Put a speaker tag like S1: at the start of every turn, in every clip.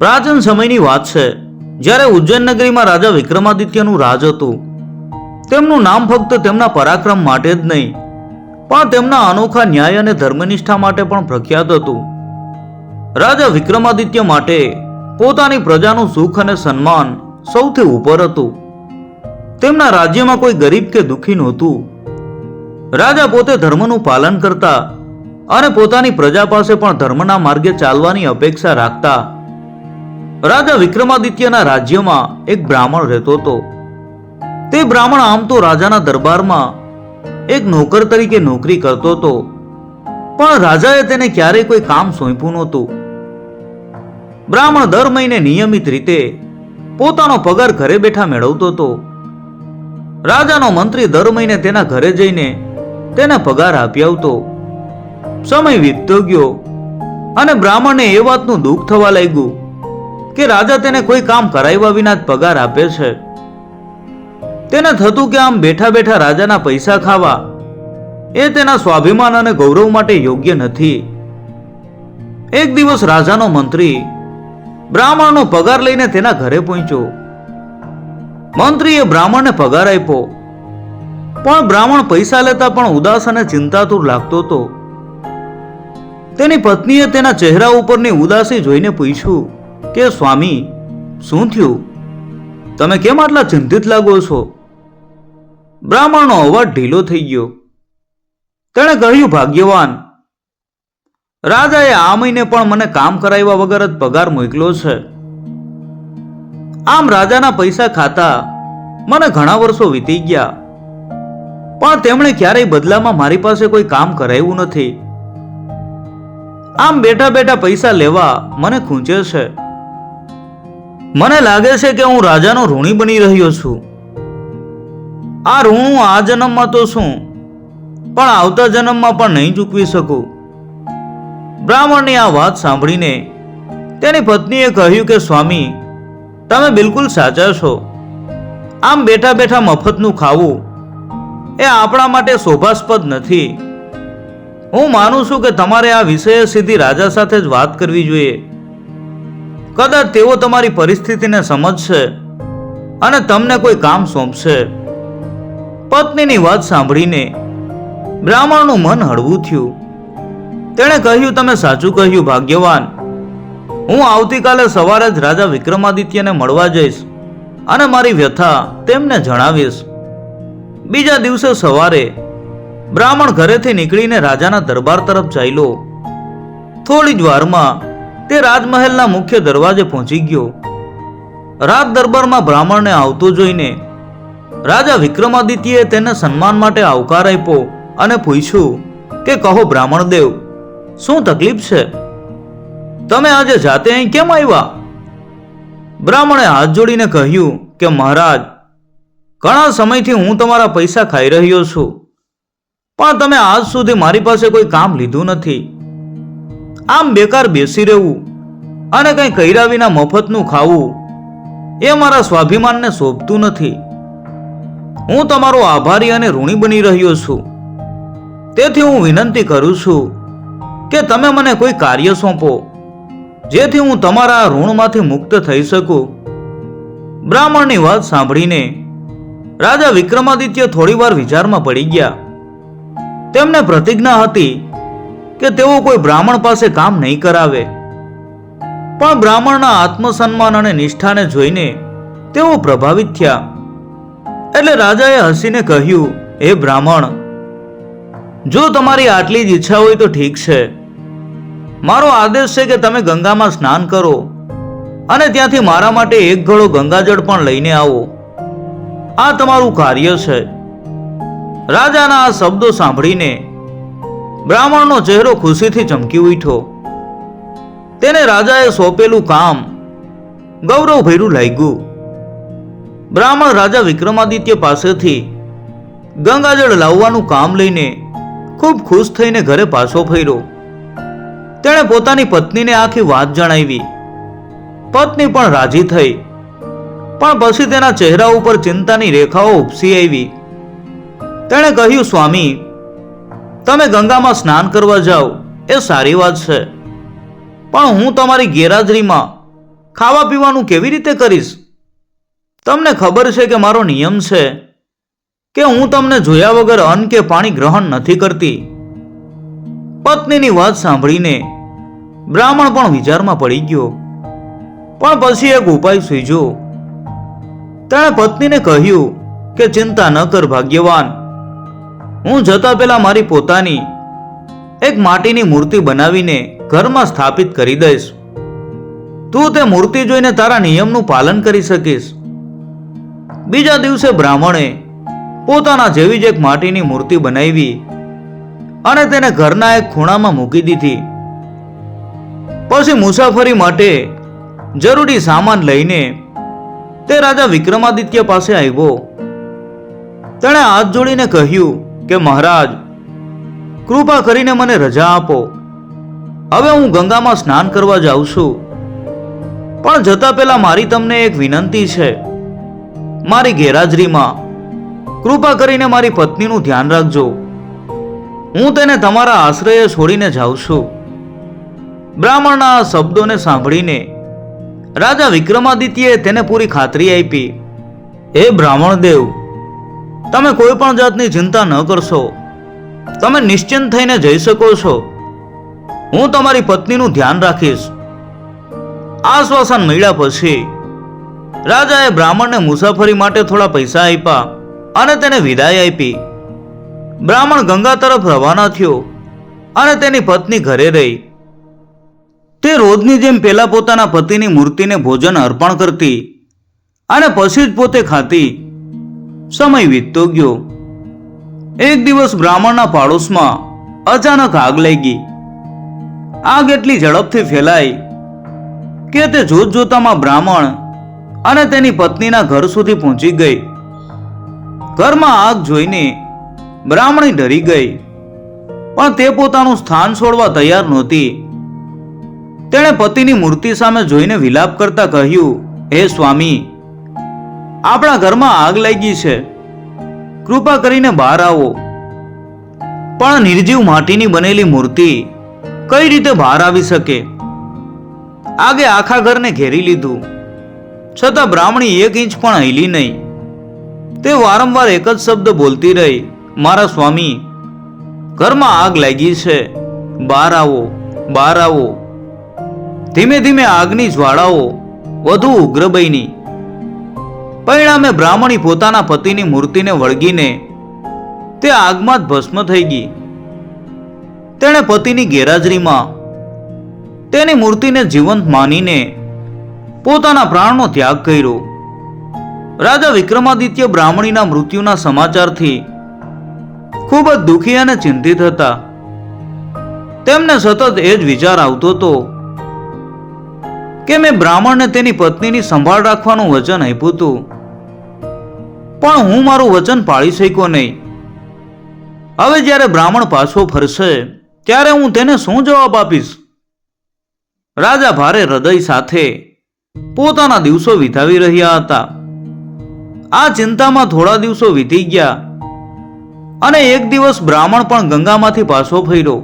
S1: પ્રાચીન સમયની વાત છે, જ્યારે ઉજ્જૈન નગરીમાં રાજા વિક્રમાદિત્યનું રાજ હતું. તેમનું નામ ફક્ત તેમના પરાક્રમ માટે જ નહીં, પણ તેમના અનોખા ન્યાય અને ધર્મનિષ્ઠા માટે પણ પ્રખ્યાત હતું. રાજા વિક્રમાદિત્ય માટે પોતાની પ્રજાનું સુખ અને સન્માન સૌથી ઉપર હતું. તેમના રાજ્યમાં કોઈ ગરીબ કે દુઃખી નહોતું. રાજા પોતે ધર્મનું પાલન કરતા અને પોતાની પ્રજા પાસે પણ ધર્મના માર્ગે ચાલવાની અપેક્ષા રાખતા રાજા વિક્રમાદિત્યના રાજ્યમાં એક બ્રાહ્મણ રહેતો હતો. તે બ્રાહ્મણ આમ તો રાજાના દરબારમાં એક નોકર તરીકે નોકરી કરતો હતો. પણ રાજાએ તેને ક્યારેય કોઈ કામ સોંપ્યું નહોતું. બ્રાહ્મણ દર મહિને નિયમિત રીતે પોતાનો પગાર ઘરે બેઠા મેળવતો હતો. રાજાનો મંત્રી દર મહિને તેના ઘરે જઈને તેને પગાર આપી આવતો. સમય વીતતો ગયો અને બ્રાહ્મણને એ વાતનું દુઃખ થવા લાગ્યું કે રાજા તેને કોઈ કામ કરાવ્યા વિના જ પગાર આપે છે. તેને થતું કે આમ બેઠા બેઠા રાજાના પૈસા ખાવા એ તેના સ્વાભિમાન અને ગૌરવ માટે યોગ્ય નથી. એક દિવસ રાજાનો મંત્રી બ્રાહ્મણનો પગાર લઈને તેના ઘરે પહોંચ્યો. મંત્રીએ બ્રાહ્મણને પગાર આપ્યો. પણ બ્રાહ્મણ પૈસા લેતા પણ ઉદાસ અને ચિંતાતુર લાગતો હતો. તેની પત્નીએ તેના ચહેરા ઉપરની ઉદાસી જોઈને પૂછ્યું કે સ્વામી, શું થયું? તમે કેમ આટલા ચિંતિત લાગો છો? બ્રાહ્મણનો અવાજ ઢીલો થઈ ગયો. તેણે કહ્યું, ભાગ્યવાન, રાજાએ આ મહિને પણ મને કામ કરાવ્યા વગર જ પગાર મોકલ્યો છે. આમ રાજાના પૈસા ખાતા મને ઘણા વર્ષો વીતી ગયા. પણ તેમણે ક્યારેય બદલામાં મારી પાસે કોઈ કામ કરાવ્યું નથી. આમ બેઠા બેઠા પૈસા લેવા મને ખૂંચે છે. મને લાગે છે કે હું રાજાનો ઋણી બની રહ્યો છું. આ ઋણ હું આ જન્મમાં તો શું? પણ આવતા જન્મમાં પણ નહીં ચૂકવી શકું. બ્રાહ્મણની આ વાત સાંભળીને તેની પત્નીએ કહ્યું કે, સ્વામી, તમે બિલકુલ સાચા છો. આમ બેઠા બેઠા મફતનું ખાવું એ આપણા માટે શોભાસ્પદ નથી. હું માનું છું કે તમારે આ વિષય સીધી રાજા સાથે જ વાત કરવી જોઈએ. કદાચ તેઓ તમારી પરિસ્થિતિને સમજશે અને તમને કોઈ કામ સોંપશે. પત્નીની વાત સાંભળીને બ્રાહ્મણનું મન હળવું થયું. તેણે કહ્યું, તમે સાચું કહ્યું, ભાગ્યવાન. હું આવતીકાલે સવારે જ રાજા વિક્રમાદિત્યને મળવા જઈશ અને મારી વ્યથા તેમને જણાવીશ. બીજા દિવસે સવારે બ્રાહ્મણ ઘરેથી નીકળીને રાજાના દરબાર તરફ ચાલ્યો. થોડી જ વારમાં તે રાજમહેલના મુખ્ય દરવાજે પહોંચી ગયો. રાજ દરબારમાં બ્રાહ્મણને આવતો જોઈને રાજા વિક્રમાદિત્યએ તેને સન્માન માટે આવકાર આપ્યો અને પૂછ્યું કે કહો બ્રાહ્મણ દેવ શું તકલીફ છે? તમે આજે જાતે અહીં કેમ આવ્યા? બ્રાહ્મણે હાથ જોડીને કહ્યું કે મહારાજ, ઘણા સમયથી હું તમારા પૈસા ખાઈ રહ્યો છું, પણ તમે આજ સુધી મારી પાસે કોઈ કામ લીધું નથી. આમ બેકાર બેસી રહેવું અને કંઈ કર્યા વિના મફતનું ખાવું એ મારા સ્વાભિમાનને શોભતું નથી. હું તમારો આભારી અને ઋણી બની રહ્યો છું. તેથી હું વિનંતી કરું છું કે તમે મને કોઈ કાર્ય સોંપો, જેથી હું તમારા ઋણમાંથી મુક્ત થઈ શકું. બ્રાહ્મણની વાત સાંભળીને રાજા વિક્રમાદિત્ય થોડીવાર વિચારમાં પડી ગયા. તેમને પ્રતિજ્ઞા હતી કે તેઓ કોઈ બ્રાહ્મણ પાસે કામ નહીં કરાવે. પણ બ્રાહ્મણના આત્મસન્માન અને નિષ્ઠાને જોઈને તેઓ પ્રભાવિત થયા. એટલે રાજાએ હસીને કહ્યું, હે બ્રાહ્મણ, જો તમારી આટલી જ ઈચ્છા હોય તો ઠીક છે. મારો આદેશ છે કે તમે ગંગામાં સ્નાન કરો અને ત્યાંથી મારા માટે એક ઘડો ગંગાજળ પણ લઈને આવો. આ તમારું કાર્ય છે. રાજાના આ શબ્દો સાંભળીને બ્રાહ્મણનો ચહેરો ખુશીથી ચમકી ઉઠ્યો. તેને રાજાએ સોંપેલું કામ ગૌરવભર્યું લાગ્યું. બ્રાહ્મણ રાજા વિક્રમાદિત્ય પાસેથી ગંગાજળ લાવવાનું કામ લઈને ખૂબ ખુશ થઈને ઘરે પાછો ફર્યો. તેણે પોતાની પત્નીને આખી વાત જણાવી. પત્ની પણ રાજી થઈ. પણ પછી તેના ચહેરા ઉપર ચિંતાની રેખાઓ ઉપસી આવી. તેણે કહ્યું, સ્વામી તમે ગંગામાં સ્નાન કરવા જાઓ, એ સારી વાત છે. પણ હું તમારી ગેરહાજરીમાં ખાવા પીવાનું કેવી રીતે કરીશ? તમને ખબર છે કે મારો નિયમ છે કે હું તમને જોયા વગર અન્ન કે પાણી ગ્રહણ નથી કરતી. પત્નીની વાત સાંભળીને બ્રાહ્મણ પણ વિચારમાં પડી ગયો. પણ પછી એક ઉપાય સૂઝ્યો તેણે પત્નીને કહ્યું કે ચિંતા ન કર, ભાગ્યવાન. હું જતા પહેલા મારી પોતાની એક માટીની મૂર્તિ બનાવીને ઘરમાં સ્થાપિત કરી દઈશ. તું તે મૂર્તિ જોઈને તારા નિયમનું પાલન કરી શકીશ. બીજા દિવસે બ્રાહ્મણે પોતાના જેવી જ એક માટીની મૂર્તિ બનાવી અને તેને ઘરના એક ખૂણામાં મૂકી દીધી. પછી મુસાફરી માટે જરૂરી સામાન લઈને તે રાજા વિક્રમાદિત્ય પાસે આવ્યો. તેણે હાથ જોડીને કહ્યું કે મહારાજ, કૃપા કરીને મને રજા આપો. હવે હું ગંગામાં સ્નાન કરવા જાઉં છું. પણ જતા પહેલા મારી તમને એક વિનંતી છે. મારી ગેરહાજરીમાં કૃપા કરીને મારી પત્નીનું ધ્યાન રાખજો. હું તેને તમારા આશ્રયે છોડીને જાઉં છું. બ્રાહ્મણના આ શબ્દોને સાંભળીને રાજા વિક્રમાદિત્યએ તેને પૂરી ખાતરી આપી. હે બ્રાહ્મણ દેવ તમે કોઈ પણ જાતની ચિંતા ન કરશો. તમે નિશ્ચિંત થઈને જઈ શકો છો. હું તમારી પત્નીનું ધ્યાન રાખીશ. આશ્વાસન મળ્યા પછી, રાજાએ બ્રાહ્મણને મુસાફરી માટે થોડા પૈસા આપ્યા અને તેને વિદાય આપી. બ્રાહ્મણ ગંગા તરફ રવાના થયો અને તેની પત્ની ઘરે રહી. તે રોજની જેમ પહેલા પોતાના પતિની મૂર્તિને ભોજન અર્પણ કરતી અને પછી જ પોતે ખાતી. સમય વીતતો ગયો. એક દિવસ બ્રાહ્મણના પાડોશમાં અચાનક આગ લાગી. આગ એટલી ઝડપથી ફેલાઈ કે તે જોત જોતામાં બ્રાહ્મણ અને તેની પત્નીના ઘર સુધી પહોંચી ગઈ. ઘરમાં આગ જોઈને બ્રાહ્મણી ડરી ગઈ, પણ તે પોતાનું સ્થાન છોડવા તૈયાર નહોતી. તેણે પતિની મૂર્તિ સામે જોઈને વિલાપ કરતા કહ્યું, હે સ્વામી આપણા ઘરમાં આગ લાગી છે. કૃપા કરીને બહાર આવો. પણ નિર્જીવ માટીની બનેલી મૂર્તિ કઈ રીતે બહાર આવી શકે? આગે આખા ઘરને ઘેરી લીધું. છતાં બ્રાહ્મણી એક ઇંચ પણ હલી નહીં. તે વારંવાર એક જ શબ્દ બોલતી રહી, મારા સ્વામી, ઘરમાં આગ લાગી છે. બહાર આવો બહાર આવો. ધીમે ધીમે આગની જ્વાળાઓ વધુ ઉગ્ર બની. પરિણામે બ્રાહ્મણી પોતાના પતિની મૂર્તિને વળગીને તે આગમાં જ ભસ્મ થઈ ગઈ. તેણે પતિની ગેરહાજરીમાં તેની મૂર્તિને જીવંત માનીને પોતાના પ્રાણનો ત્યાગ કર્યો. રાજા વિક્રમાદિત્ય બ્રાહ્મણીના મૃત્યુના સમાચારથી ખૂબ જ દુઃખી અને ચિંતિત હતા. તેમને સતત એ જ વિચાર આવતો હતો કે મેં બ્રાહ્મણને તેની પત્નીની સંભાળ રાખવાનું વચન આપ્યું હતું. પણ હું મારું વચન પાળી શક્યો નહીં. હવે જ્યારે બ્રાહ્મણ પાછો ફરશે, ત્યારે હું તેને શું જવાબ આપીશ? રાજા ભારે હૃદય સાથે પોતાના દિવસો વિતાવી રહ્યા હતા. આ ચિંતામાં થોડા દિવસો વીતી ગયા અને એક દિવસ બ્રાહ્મણ પણ ગંગામાંથી પાછો ફર્યો.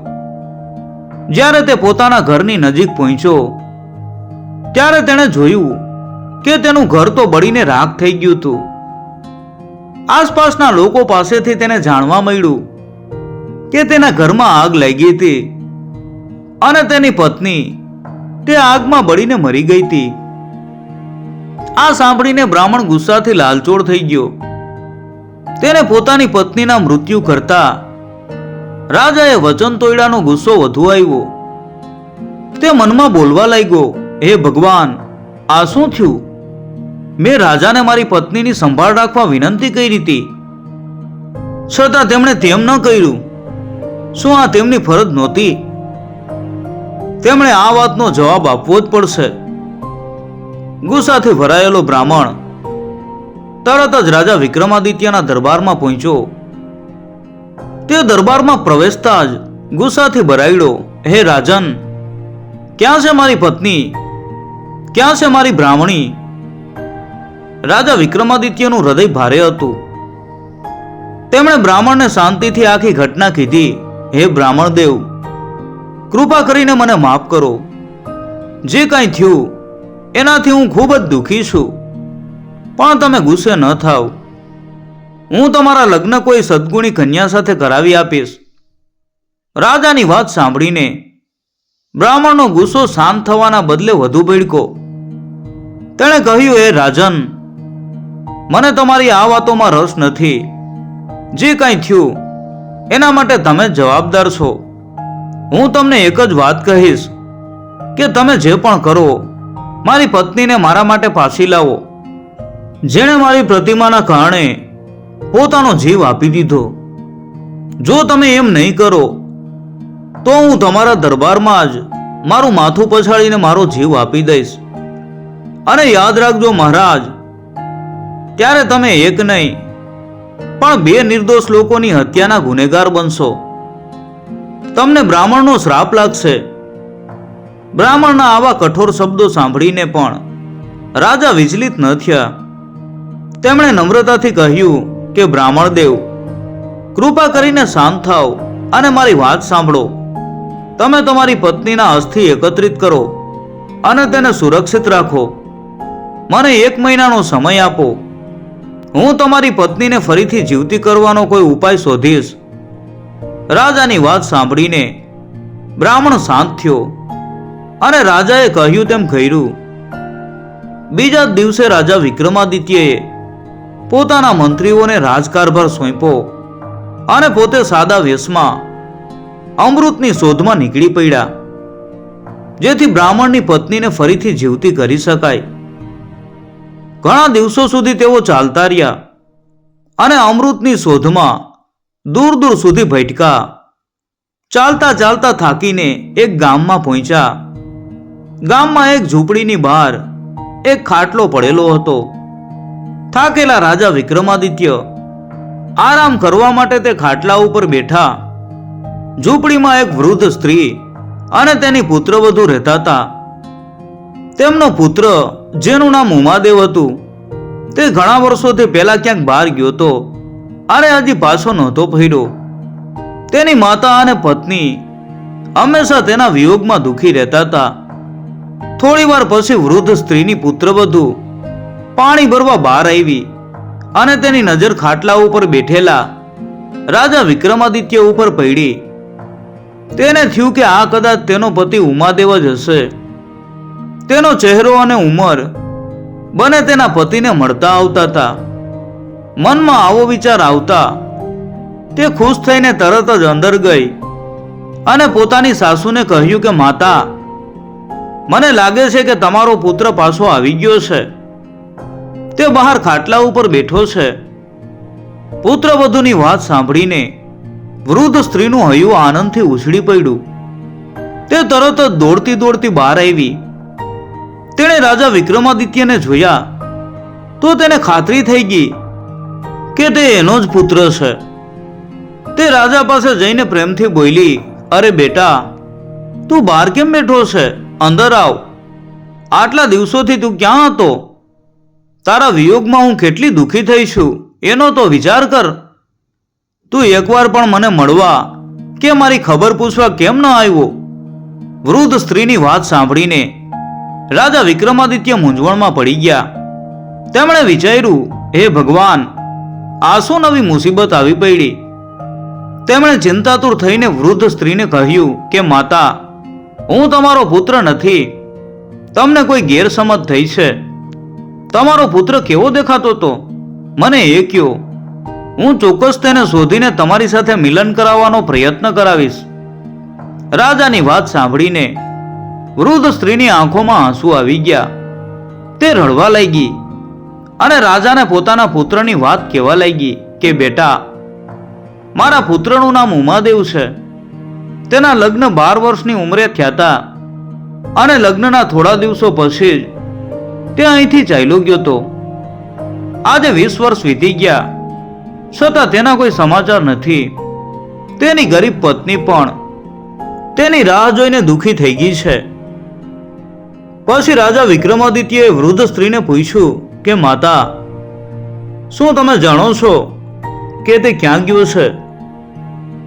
S1: જ્યારે તે પોતાના ઘરની નજીક પહોંચ્યો, ત્યારે તેણે જોયું કે તેનું ઘર તો બળીને રાખ થઈ ગયું હતું. આસપાસના લોકો પાસેથી તેને જાણવા મળ્યું કે તેના ઘરમાં આગ લાગી હતી અને તેની પત્ની તે આગમાં બળીને મરી ગઈ હતી. આ સાંભળીને બ્રાહ્મણ ગુસ્સાથી લાલચોળ થઈ ગયો. તેને પોતાની પત્નીના મૃત્યુ કરતા રાજાએ વચન તોડ્યાનો ગુસ્સો વધુ આવ્યો. તે મનમાં બોલવા લાગ્યો, હે ભગવાન, આ શું થયું? મેં રાજાને મારી પત્નીની સંભાળ રાખવા વિનંતી કરી હતી. છતાં તેમણે તેમ ન કર્યું. શું આ તેમની ફરજ નહોતી? તેમણે આ વાતનો જવાબ આપવો જ પડશે. ગુસ્સાથી ભરાયેલો બ્રાહ્મણ તરત જ રાજા વિક્રમાદિત્યના દરબારમાં પહોંચ્યો. તે દરબારમાં પ્રવેશતા જ ગુસ્સાથી ભરાયડો, હે રાજન, ક્યાં છે મારી પત્ની? ક્યાં છે મારી બ્રાહ્મણી? રાજા વિક્રમાદિત્યનું હૃદય ભારે હતું. તેમણે બ્રાહ્મણને શાંતિથી આખી ઘટના કીધી, હે બ્રાહ્મણ દેવ, કૃપા કરીને મને માફ કરો. જે કાંઈ થયું, એનાથી હું ખૂબ જ દુઃખી છું. પણ તમે ગુસ્સે ન થાવ. હું તમારા લગ્ન કોઈ સદગુણી કન્યા સાથે કરાવી આપીશ. રાજાની વાત સાંભળીને બ્રાહ્મણનો ગુસ્સો શાંત થવાના બદલે વધુ ભીડકો. તેણે કહ્યું એ રાજન મને તમારી આ વાતોમાં રસ નથી. જે કાંઈ થયું, એના માટે તમે જવાબદાર છો. હું તમને એક જ વાત કહીશ, કે તમે જે પણ કરો, મારી પત્નીને મારા માટે પાછી લાવો. જેણે મારી પ્રતિમાના કારણે પોતાનો જીવ આપી દીધો. જો તમે એમ નહીં કરો, તો હું તમારા દરબારમાં જ મારું માથું પછાડીને મારો જીવ આપી દઈશ. અને યાદ રાખજો મહારાજ ત્યારે તમે એક નહીં, પણ બે નિર્દોષ લોકોની હત્યાના ગુનેગાર બનશો. તમને બ્રાહ્મણનો શ્રાપ લાગશે. બ્રાહ્મણના આવા કઠોર શબ્દો સાંભળીને પણ રાજા વિચલિત ન થયા. તેમણે નમ્રતાથી કહ્યું કે, બ્રાહ્મણ દેવ, કૃપા કરીને શાંત થાવ અને મારી વાત સાંભળો. તમે તમારી પત્નીના અસ્થિ એકત્રિત કરો અને તેને સુરક્ષિત રાખો. મને એક મહિનાનો સમય આપો. હું તમારી પત્નીને ફરીથી જીવતી કરવાનો કોઈ ઉપાય શોધીશ? રાજાની વાત સાંભળીને બ્રાહ્મણ શાંત થયો અને રાજાએ કહ્યું તેમ કર્યું, બીજા દિવસે રાજા વિક્રમાદિત્યએ પોતાના મંત્રીઓને રાજકારભાર સોંપ્યો અને પોતે સાદા વેશમાં અમૃતની શોધમાં નીકળી પડ્યા, જેથી બ્રાહ્મણની પત્નીને ફરીથી જીવતી કરી શકાય. ઘણા દિવસો સુધી તેઓ ચાલતા રહ્યા અને અમૃતની શોધમાં દૂર દૂર સુધી ભટકા ચાલતા ચાલતા થાકીને એક ગામમાં પહોંચ્યા. ગામમાં એક ઝૂંપડીની બહાર એક ખાટલો પડેલો હતો. થાકેલા રાજા વિક્રમાદિત્ય આરામ કરવા માટે તે ખાટલા ઉપર બેઠા. ઝૂંપડીમાં એક વૃદ્ધ સ્ત્રી અને તેની પુત્રવધુ રહેતા હતા. તેમનો પુત્ર, જેનું નામ ઉમાદેવ હતું, તે ઘણા વર્ષોથી પહેલા ક્યાંક બહાર ગયો હતો. અને હજી પાછો નહોતો ફર્યો તેની માતા અને પત્ની હંમેશા તેના વિયોગમાં દુઃખી રહેતા હતા. થોડી વાર પછી વૃદ્ધ સ્ત્રીની પુત્રવધુ પાણી ભરવા બહાર આવી અને તેની નજર ખાટલા ઉપર બેઠેલા રાજા વિક્રમાદિત્ય ઉપર પડી. તેને થયું કે આ કદાચ તેનો પતિ ઉમાદેવ જ હશે. તેનો ચહેરો અને ઉંમર બને તેના પતિને મળતા આવતા હતા. મનમાં આવો વિચાર આવતા તે ખુશ થઈને તરત જ અંદર ગઈ અને પોતાની સાસુને કહ્યું કે, માતા, મને લાગે છે કે તમારો પુત્ર પાછો આવી ગયો છે. તે બહાર ખાટલા ઉપર બેઠો છે. પુત્રવધુની વાત સાંભળીને વૃદ્ધ સ્ત્રીનું હૈયું આનંદથી ઉછળી પડ્યું. તે તરત જ દોડતી દોડતી બહાર આવી. તેણે રાજા વિક્રમાદિત્યને જોયા તો તેને ખાતરી થઈ ગઈ કે તે એનો જ પુત્ર છે. તે રાજા પાસે જઈને પ્રેમથી બોલી, અરે બેટા, તું બહાર કેમ બેઠો છે? અંદર આવ. આટલા દિવસોથી તું ક્યાં હતો? તારા વિયોગમાં હું કેટલી દુઃખી થઈ છું. એનો તો વિચાર કર. તું એકવાર પણ મને મળવા કે મારી ખબર પૂછવા કેમ ન આવ્યો? વૃદ્ધ સ્ત્રીની વાત સાંભળીને રાજા વિક્રમાદિત્ય મૂંઝવણમાં પડી ગયા. તેમણે વિચાર્યું, હે ભગવાન આ નવી મુસીબત આવી પડી. તેમણે ચિંતાતુર થઈને વૃદ્ધ સ્ત્રીને કહ્યું કે, માતા, હું તમારો પુત્ર નથી. તમને કોઈ ગેરસમજ થઈ છે. તમારો પુત્ર કેવો દેખાતો હતો? મને એ કયો. હું ચોક્કસ તેને શોધીને તમારી સાથે મિલન કરાવવાનો પ્રયત્ન કરાવીશ. રાજાની વાત સાંભળીને વૃદ્ધ સ્ત્રીની આંખોમાં આંસુ આવી ગયા. તે રડવા લાગી અને રાજાને પોતાના પુત્રની વાત કહેવા લાગી કે, બેટા, મારા પુત્રનું નામ ઉમાદેવ છે. તેના લગ્ન બાર વર્ષની ઉંમરે થયા હતા અને લગ્નના થોડા દિવસો પછી જ તે અહીંથી ચાલ્યો ગયો હતો. આજે વીસ વર્ષ વીતી ગયા. છતાં તેના કોઈ સમાચાર નથી. તેની ગરીબ પત્ની પણ તેની રાહ જોઈને દુખી થઈ ગઈ છે. પછી રાજા વિક્રમાદિત્યએ વૃદ્ધ સ્ત્રીને પૂછ્યું કે, માતા, શું તમે જાણો છો કે તે ક્યાં ગયો છે?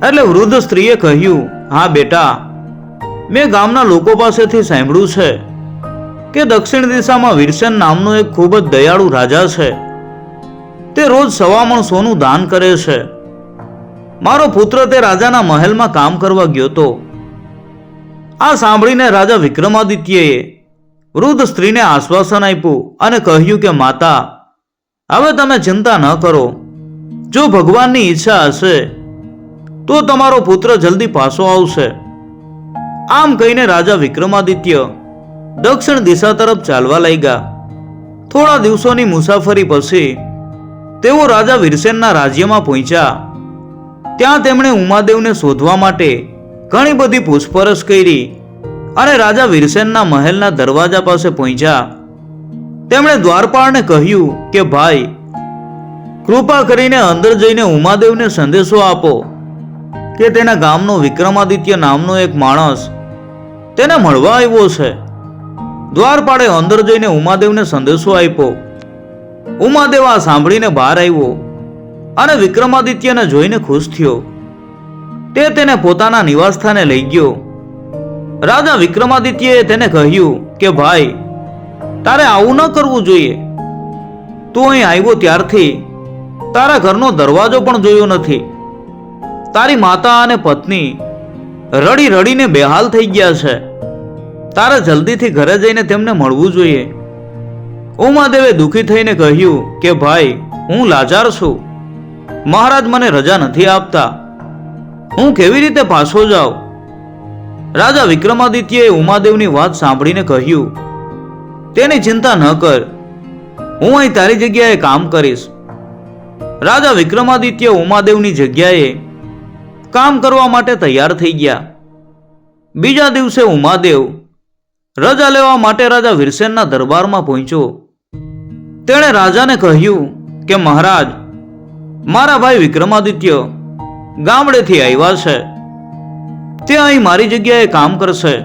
S1: એટલે વૃદ્ધ સ્ત્રીએ કહ્યું, હા, બેટા, મેં ગામના લોકો પાસેથી સાંભળ્યું છે કે દક્ષિણ દિશામાં વીરસેન નામનો એક ખૂબ જ દયાળુ રાજા છે. તે રોજ સવામણ સોનું દાન કરે છે. મારો પુત્ર તે રાજાના મહેલમાં કામ કરવા ગયો તો આ સાંભળીને રાજા વિક્રમાદિત્યએ વૃદ્ધ સ્ત્રીને આશ્વાસન આપ્યું અને કહ્યું કે, માતા, હવે તમે ચિંતા ન કરો. જો ભગવાનની ઈચ્છા હશે, તો તમારો પુત્ર જલ્દી પાછો આવશે. આમ કહીને રાજા વિક્રમાદિત્ય દક્ષિણ દિશા તરફ ચાલવા લાગ્યા. થોડા દિવસોની મુસાફરી પછી તેઓ રાજા વીરસેનના રાજ્યમાં પહોંચ્યા. ત્યાં તેમણે ઉમાદેવને શોધવા માટે ઘણી બધી પૂછપરછ કરી અને રાજા વીરસેનના મહેલના દરવાજા પાસે પહોંચ્યા. તેમણે દ્વારપાળને કહ્યું કે, ભાઈ, કૃપા કરીને અંદર જઈને ઉમાદેવને સંદેશો આપો કે તેના ગામનો વિક્રમાદિત્ય નામનો એક માણસ તેને મળવા આવ્યો છે. દ્વારપાળે અંદર જઈને ઉમાદેવને સંદેશો આપ્યો. ઉમાદેવ આ સાંભળીને બહાર આવ્યો અને વિક્રમાદિત્યને જોઈને ખુશ થયો. તે તેને પોતાના નિવાસસ્થાને લઈ ગયો. રાજા વિક્રમાદિત્યએ તેને કહ્યું કે, ભાઈ, તારે આવું ન કરવું જોઈએ. તું અહીં આવ્યો ત્યારથી. તારા ઘરનો દરવાજો પણ જોયો નથી. તારી માતા અને પત્ની રડી રડીને બેહાલ થઈ ગયા છે. તારે જલ્દીથી ઘરે જઈને તેમને મળવું જોઈએ. ઉમાદેવે દુઃખી થઈને કહ્યું કે, ભાઈ, હું લાચાર છું. મહારાજ મને રજા નથી આપતા. હું કેવી રીતે પાછો જાઉં? રાજા વિક્રમાદિત્યએ ઉમાદેવની વાત સાંભળીને કહ્યું, તેની ચિંતા ન કર. હું અહીં તારી જગ્યાએ કામ કરીશ. રાજા વિક્રમાદિત્ય ઉમાદેવની જગ્યાએ કામ કરવા માટે તૈયાર થઈ ગયા. બીજા દિવસે ઉમાદેવ રજા લેવા માટે રાજા વીરસેનના દરબારમાં પહોંચ્યો. તેણે રાજાને કહ્યું કે, મહારાજ, મારા ભાઈ વિક્રમાદિત્ય ગામડેથી આવ્યા છે. તે અહીં મારી જગ્યાએ કામ કરશે.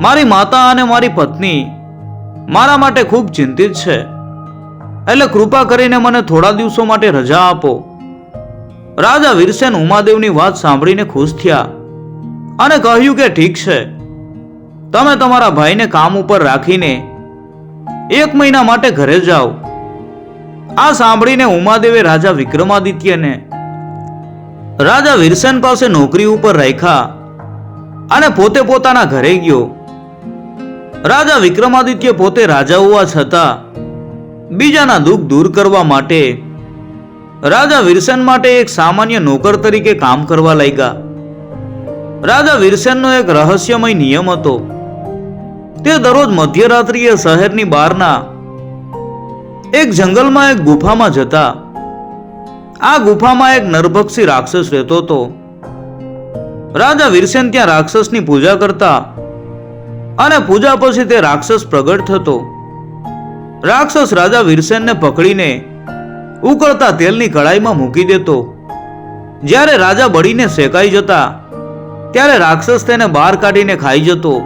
S1: મારી માતા અને મારી પત્ની મારા માટે ખૂબ ચિંતિત છે. એટલે કૃપા કરીને મને થોડા દિવસો માટે રજા આપો. રાજા વીરસેન ઉમાદેવની વાત સાંભળીને ખુશ થયા અને કહ્યું કે ઠીક છે. તમે તમારા ભાઈને કામ ઉપર રાખીને એક મહિના માટે ઘરે જાઓ. આ સાંભળીને ઉમાદેવે રાજા વિક્રમાદિત્યને રાજા વીરસેન પાસે નોકરી ઉપર રાખ્યા અને પોતે પોતાના ઘરે ગયો. રાજા વિક્રમાદિત્ય પોતે રાજા હોવા છતાં બીજાના દુઃખ દૂર કરવા માટે રાજા વીરસેન માટે એક સામાન્ય નોકર તરીકે કામ કરવા લાગ્યા. રાજા વીરસેનનો એક રહસ્યમય નિયમ હતો. તે દરરોજ મધ્યરાત્રિએ શહેરની બહારના એક જંગલમાં એક ગુફામાં જતા આ ગુફામાં એક નરભક્ષી રાક્ષસ રહેતો હતો. રાજા વીરસેન ત્યાં રાક્ષસની પૂજા કરતા અને પૂજા પછી તે રાક્ષસ પ્રગટ થતો. રાક્ષસ રાજા વીરસેનને પકડીને ઉકળતા તેલની કડાઈમાં મૂકી દેતો. જ્યારે રાજા બળીને શેકાઈ જતા, ત્યારે રાક્ષસ તેને બહાર કાઢીને ખાઈ જતો.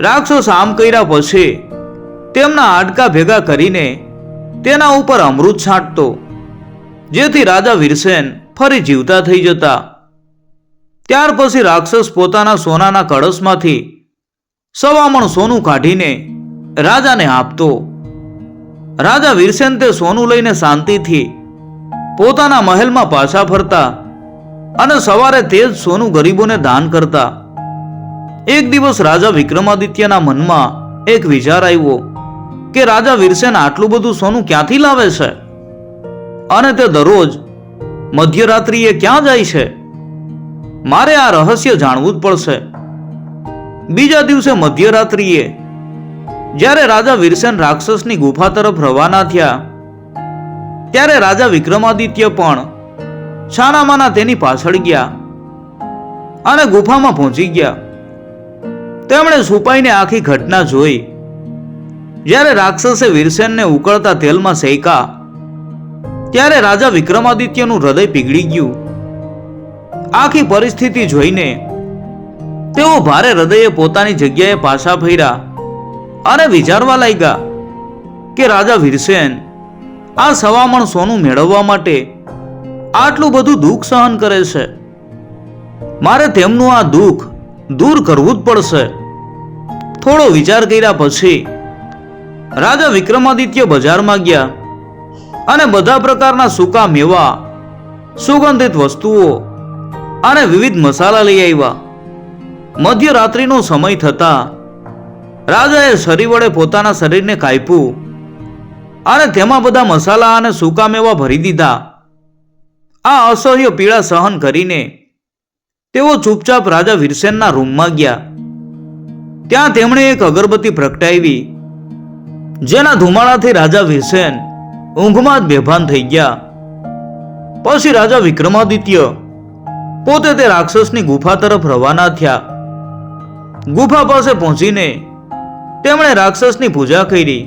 S1: રાક્ષસ આમ કર્યા પછી તેમના હાડકા ભેગા કરીને તેના ઉપર અમૃત છાંટતો. જેથી રાજા વીરસેન ફરી જીવતા થઈ જતા. ત્યાર પછી રાક્ષસ પોતાના સોનાના કળશમાંથી સવામણ સોનું કાઢીને રાજાને આપતો. રાજા વીરસેન તે સોનું લઈને શાંતિથી પોતાના મહેલમાં પાછા ફરતા અને સવારે તે જ સોનું ગરીબોને દાન કરતા. એક દિવસ રાજા વિક્રમાદિત્યના મનમાં એક વિચાર આવ્યો કે રાજા વીરસેન આટલું બધું સોનું ક્યાંથી લાવે છે? અને તે દરરોજ મધ્યરાત્રિએ ક્યાં જાય છે? મારે આ રહસ્ય જાણવું જ પડશે. બીજા દિવસે મધ્યરાત્રિએ, જ્યારે રાજા વીરસેન રાક્ષસની ગુફા તરફ રવાના થયા, ત્યારે રાજા વિક્રમાદિત્ય પણ છાનામાના તેની પાછળ ગયા અને ગુફામાં પહોંચી ગયા. તેમણે સુપાઈને આખી ઘટના જોઈ. જ્યારે રાક્ષસે વીરસેનને ઉકળતા તેલમાં શેકા ત્યારે રાજા વિક્રમાદિત્યનું હૃદય પીગળી ગયું. આખી પરિસ્થિતિ જોઈને તેઓ ભારે હૃદયે પોતાની જગ્યાએ પાછા ફર્યા અને વિચારવા લાગ્યા કે રાજા વીરસેન આ સવામણ સોનું મેળવવા માટે આટલું બધું દુઃખ સહન કરે છે. મારે તેમનું આ દુઃખ દૂર કરવું જ પડશે. થોડો વિચાર કર્યા પછી રાજા વિક્રમાદિત્ય બજારમાં ગયા અને બધા પ્રકારના સૂકા મેવા, સુગંધિત વસ્તુઓ અને વિવિધ મસાલા લઈ આવ્યા. મધ્યરાત્રિનો સમય થતા રાજાએ શરીર વડે પોતાના શરીરને કાપ્યું અને તેમાં બધા મસાલા અને સૂકા મેવા ભરી દીધા. આ અસહ્ય પીડા સહન કરીને તેઓ ચૂપચાપ રાજા વીરસેનના રૂમમાં ગયા. ત્યાં તેમણે એક અગરબત્તી પ્રગટાવી, જેના ધુમાડાથી રાજા વીરસેન ઊંઘમાં જ બેભાન થઈ ગયા. પછી રાજા વિક્રમાદિત્ય પોતે તે રાક્ષસની ગુફા તરફ રવાના થયા. ગુફા પાસે પહોંચીને તેમણે રાક્ષસની પૂજા કરી.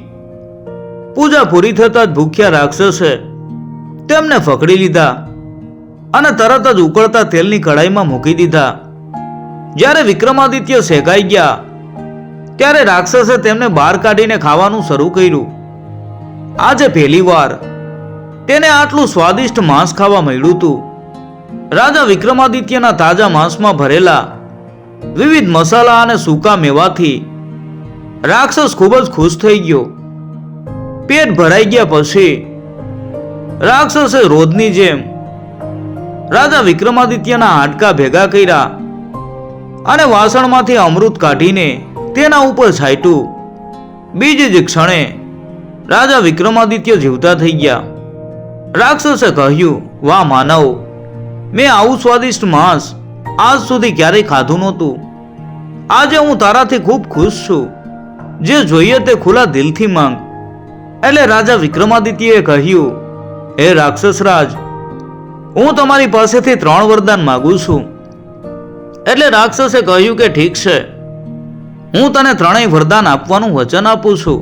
S1: પૂજા પૂરી થતા જ ભૂખ્યા રાક્ષસે તેમને ફકડી લીધા અને તરત જ ઉકળતા તેલની કડાઈમાં મૂકી દીધા. જ્યારે વિક્રમાદિત્ય શેકાઈ ગયા, ત્યારે રાક્ષસે તેમને બહાર કાઢીને ખાવાનું શરૂ કર્યું. આજે પહેલીવાર તેને આટલું સ્વાદિષ્ટ માંસ ખાવા મળ્યું હતું. રાજા વિક્રમાદિત્યના તાજા માંસમાં ભરેલા વિવિધ મસાલા અને સૂકા મેવાથી રાક્ષસ ખૂબ જ ખુશ થઈ ગયો. પેટ ભરાઈ ગયા પછી રાક્ષસે રોજની જેમ રાજા વિક્રમાદિત્યના હાડકા ભેગા કર્યા અને વાસણમાંથી અમૃત કાઢીને તેના ઉપર છાંટ્યું. બીજી જ ક્ષણે રાજા વિક્રમાદિત્ય જીવતા થઈ ગયા. રાક્ષસે કહ્યું, વાહ માનવ, મેં આવું સ્વાદિષ્ટ માંસ આજ સુધી ક્યારેય ખાધું નહોતું. આજે હું તારાથી ખૂબ ખુશ છું. જે જોઈએ તે ખુલ્લા દિલથી માંગ. એટલે રાજા વિક્રમાદિત્યએ કહ્યું, હે રાક્ષસરાજ હું તમારી પાસેથી ત્રણ વરદાન માગું છું. એટલે રાક્ષસે કહ્યું કે ઠીક છે, હું તને ત્રણેય વરદાન આપવાનું વચન આપું છું.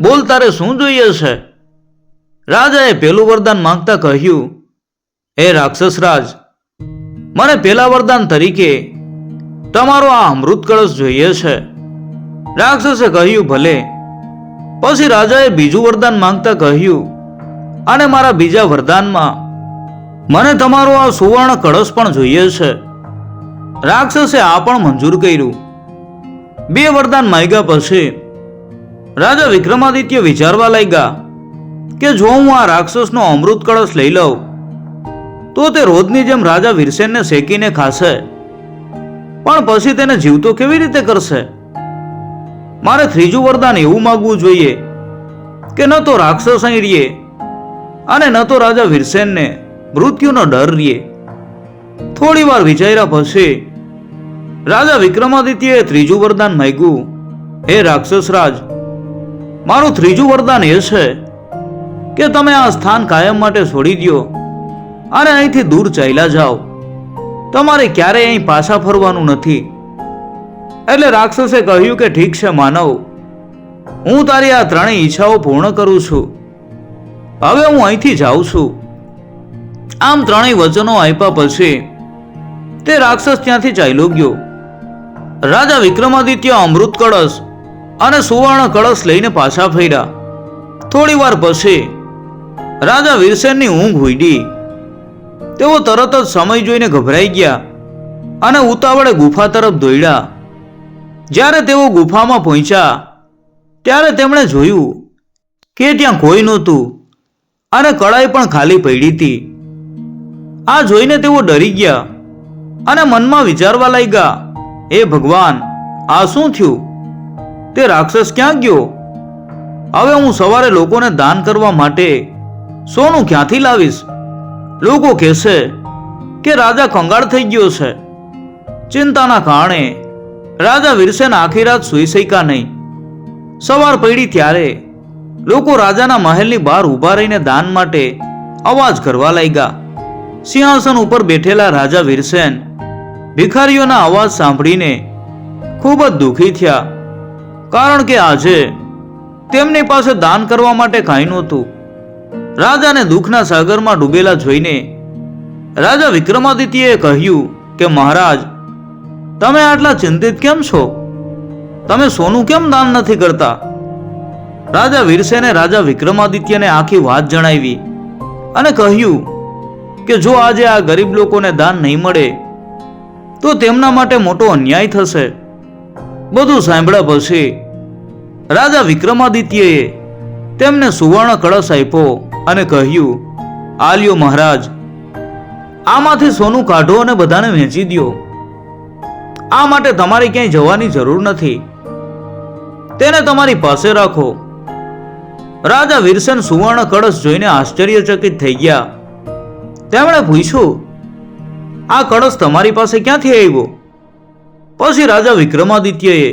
S1: બોલ તારે શું જોઈએ છે? રાજાએ પેલું વરદાન માંગતા કહ્યું, હે રાક્ષસરાજ મને પેલા વરદાન તરીકે તમારો આ અમૃત કળશ જોઈએ છે. રાક્ષસે કહ્યું, ભલે. પછી રાજાએ બીજું વરદાન માંગતા કહ્યું, અને મારા બીજા વરદાનમાં મને તમારો આ સુવર્ણ કળશ પણ જોઈએ છે. રાક્ષસે આ પણ મંજૂર કર્યું. બે વરદાન માંગ્યા પછી રાજા વિક્રમાદિત્ય વિચારવા લાગ્યા કે જો હું આ રાક્ષસનો અમૃત કળશ લઈ લઉં, તો તે રોજની જેમ રાજા વીરસેનને શેકીને ખાશે. પણ પછી તેને જીવતો કેવી રીતે કરશે? મારે ત્રીજું વરદાન એવું માગવું જોઈએ કે ન તો રાક્ષસ અહીં રહીએ અને ન તો રાજા વીરસેનને મૃત્યુનો ડર રહીએ. થોડી વાર વિચાર્યા પછી રાજા વિક્રમાદિત્યએ ત્રીજું વરદાન માગ્યું, હે રાક્ષસ રાજ મારું ત્રીજું વરદાન એ છે કે તમે આ સ્થાન કાયમ માટે છોડી દો અને અહીંથી દૂર ચાલ્યા જાઓ. તમારે ક્યારેય અહીં પાછા ફરવાનું નથી. એટલે રાક્ષસે કહ્યું કે ઠીક છે, માનવ. હું તારી આ ત્રણેય ઈચ્છાઓ પૂર્ણ કરું છું. હવે હું અહીંથી જાઉં છું. આમ ત્રણેય વચનો આપ્યા પછી તે રાક્ષસ ત્યાંથી ચાલ્યો ગયો. રાજા વિક્રમાદિત્ય અમૃત કળશ અને સુવર્ણ કળશ લઈને પાછા ફર્યા. થોડી વાર પછી રાજા વીરસેનની ઊંઘ ઉડી. તેઓ તરત જ સમય જોઈને ગભરાઈ ગયા અને ઉતાવળે ગુફા તરફ દોડ્યા. જ્યારે તેઓ ગુફામાં પહોંચ્યા, ત્યારે તેમણે જોયું કે ત્યાં કોઈ નહોતું અને કળાઈ પણ ખાલી પડી હતી. આ જોઈને તેઓ ડરી ગયા અને મનમાં વિચારવા લાગ્યા એ ભગવાન, આ શું થયું? તે રાક્ષસ ક્યાં ગયો? હવે હું સવારે લોકોને દાન કરવા માટે સોનું ક્યાંથી લાવીશ? લોકો કહેશે કે રાજા કંગાળ થઈ ગયો છે. ચિંતાના કારણે રાજા વીરસેન આખી રાત સૂઈ શક્યા નહીં. સવાર પડી ત્યારે લોકો રાજાના મહેલની બહાર ઊભા રહીને દાન માટે અવાજ કરવા લાગ્યા. સિંહાસન ઉપર બેઠેલા રાજા વીરસેન ભિખારીઓના અવાજ સાંભળીને ખૂબ જ દુઃખી થયા. કારણ કે આજે તેમની પાસે દાન કરવા માટે કાંઈ નહોતું. રાજાને દુઃખના સાગરમાં ડૂબેલા જોઈને રાજા વિક્રમાદિત્યએ કહ્યું કે, મહારાજ, તમે આટલા ચિંતિત કેમ છો? તમે સોનું કેમ દાન નથી કરતા? રાજા વીરસેને રાજા વિક્રમાદિત્યને આખી વાત જણાવી અને કહ્યું કે, જો આજે આ ગરીબ લોકોને દાન નહીં મળે, તો તેમના માટે મોટો અન્યાય થશે. બધું સાંભળ્યા પછી રાજા વિક્રમાદિત્યએ તેમને સુવર્ણ કળશ આપ્યો અને કહ્યું, આલ્યો મહારાજ, આમાંથી સોનું કાઢો અને બધાને વહેંચી દ્યો. આ માટે તમારે ક્યાંય જવાની જરૂર નથી. તેને તમારી પાસે રાખો. રાજા વીરસેન સુવર્ણ કળશ જોઈને આશ્ચર્યચકિત થઈ ગયા. તેમણે પૂછ્યું, આ કળશ તમારી પાસે ક્યાંથી આવ્યો? પછી રાજા વિક્રમાદિત્યએ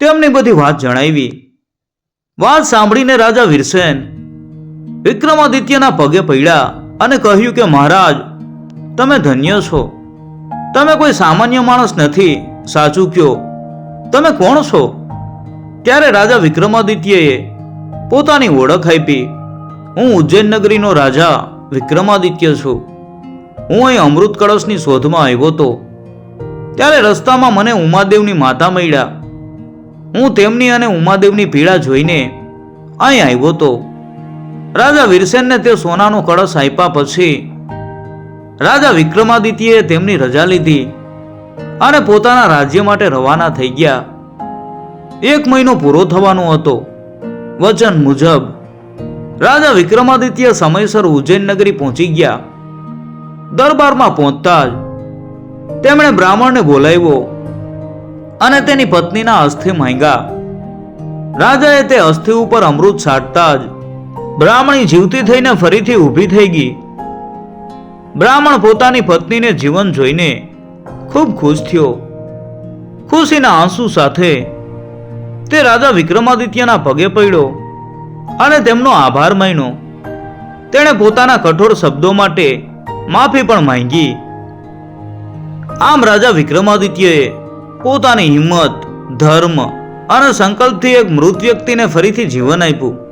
S1: તેમની બધી વાત જણાવી. વાત સાંભળીને રાજા વીરસેન વિક્રમાદિત્યના પગે પડ્યા અને કહ્યું કે, મહારાજ, તમે ધન્ય છો. તમે કોઈ સામાન્ય માણસ નથી. સાચું કયો તમે કોણ છો? ત્યારે રાજા વિક્રમાદિત્યએ પોતાની ઓળખ આપી. હું ઉજ્જૈન નગરીનો રાજા વિક્રમાદિત્ય છું. હું અહીં અમૃત કળશની શોધમાં આવ્યો હતો. ત્યારે રસ્તામાં મને ઉમાદેવની માતા મળ્યા. હું તેમની અને ઉમાદેવની પીડા જોઈને અહીં આવ્યો હતો રાજા વીરસેનને તે સોનાનો કળશ આપ્યા પછી રાજા વિક્રમાદિત્યએ તેમની રજા લીધી અને પોતાના રાજ્ય માટે રવાના થઈ ગયા. એક મહિનો પૂરો થવાનો હતો. વચન મુજબ રાજા વિક્રમાદિત્ય સમયસર ઉજ્જૈન નગરી પહોંચી ગયા. દરબારમાં પહોંચતા જ તેમણે બ્રાહ્મણને બોલાવ્યો અને તેની પત્નીના અસ્થિ માંગ્યા. રાજાએ તે અસ્થિ ઉપર અમૃત છાંટતા જ બ્રાહ્મણી જીવતી થઈને ફરીથી ઊભી થઈ ગઈ. બ્રાહ્મણ પોતાની પત્નીને જીવન જોઈને ખૂબ ખુશ થયો. ખુશીના આંસુ સાથે તે રાજા વિક્રમાદિત્યના પગે પડ્યો અને તેમનો આભાર માન્યો. તેણે પોતાના કઠોર શબ્દો માટે માફી પણ માંગી. આમ રાજા વિક્રમાદિત્યએ પોતાની હિંમત ધર્મ અને સંકલ્પથી એક મૃત વ્યક્તિને ફરીથી જીવન આપ્યું.